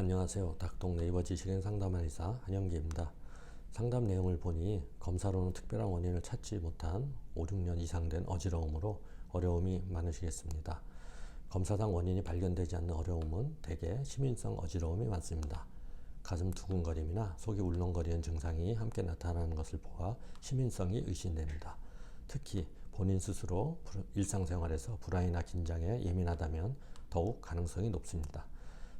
안녕하세요. 닥동 네이버 지식인 상담한의사 한영기입니다. 상담 내용을 보니 검사로는 특별한 원인을 찾지 못한 5, 6년 이상 된 어지러움으로 어려움이 많으시겠습니다. 검사상 원인이 발견되지 않는 어려움은 대개 시민성 어지러움이 많습니다. 가슴 두근거림이나 속이 울렁거리는 증상이 함께 나타나는 것을 보아 시민성이 의심됩니다. 특히 본인 스스로 일상생활에서 불안이나 긴장에 예민하다면 더욱 가능성이 높습니다.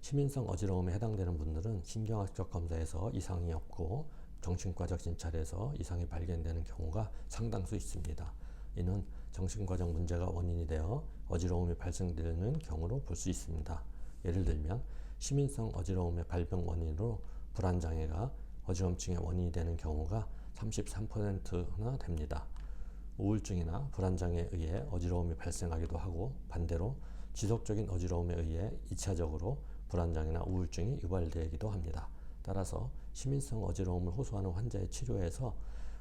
시민성 어지러움에 해당되는 분들은 신경학적 검사에서 이상이 없고 정신과적 진찰에서 이상이 발견되는 경우가 상당수 있습니다. 이는 정신과적 문제가 원인이 되어 어지러움이 발생되는 경우로 볼 수 있습니다. 예를 들면 시민성 어지러움의 발병 원인으로 불안장애가 어지럼증의 원인이 되는 경우가 33%나 됩니다. 우울증이나 불안장애에 의해 어지러움이 발생하기도 하고 반대로 지속적인 어지러움에 의해 2차적으로 불안장애나 우울증이 유발되기도 합니다. 따라서 시민성 어지러움을 호소하는 환자의 치료에서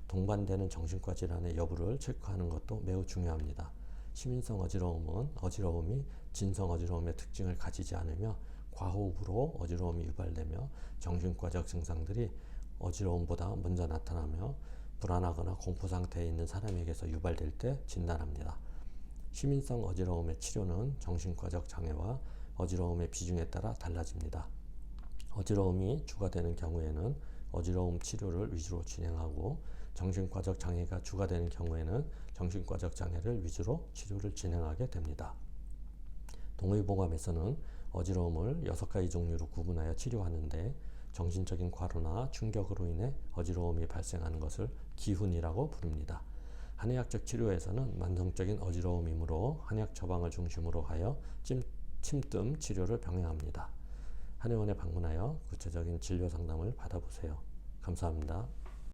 동반되는 정신과 질환의 여부를 체크하는 것도 매우 중요합니다. 시민성 어지러움은 어지러움이 진성 어지러움의 특징을 가지지 않으며 과호흡으로 어지러움이 유발되며 정신과적 증상들이 어지러움보다 먼저 나타나며 불안하거나 공포 상태에 있는 사람에게서 유발될 때 진단합니다. 시민성 어지러움의 치료는 정신과적 장애와 어지러움의 비중에 따라 달라집니다. 어지러움이 주가 되는 경우에는 어지러움 치료를 위주로 진행하고 정신과적 장애가 주가 되는 경우에는 정신과적 장애를 위주로 치료를 진행하게 됩니다. 동의보감에서는 어지러움을 6가지 종류로 구분하여 치료하는데 정신적인 과로나 충격으로 인해 어지러움이 발생하는 것을 기훈이라고 부릅니다. 한의학적 치료에서는 만성적인 어지러움이므로 한약 처방을 중심으로 하여 찜, 침뜸 치료를 병행합니다. 한의원에 방문하여 구체적인 진료 상담을 받아보세요. 감사합니다.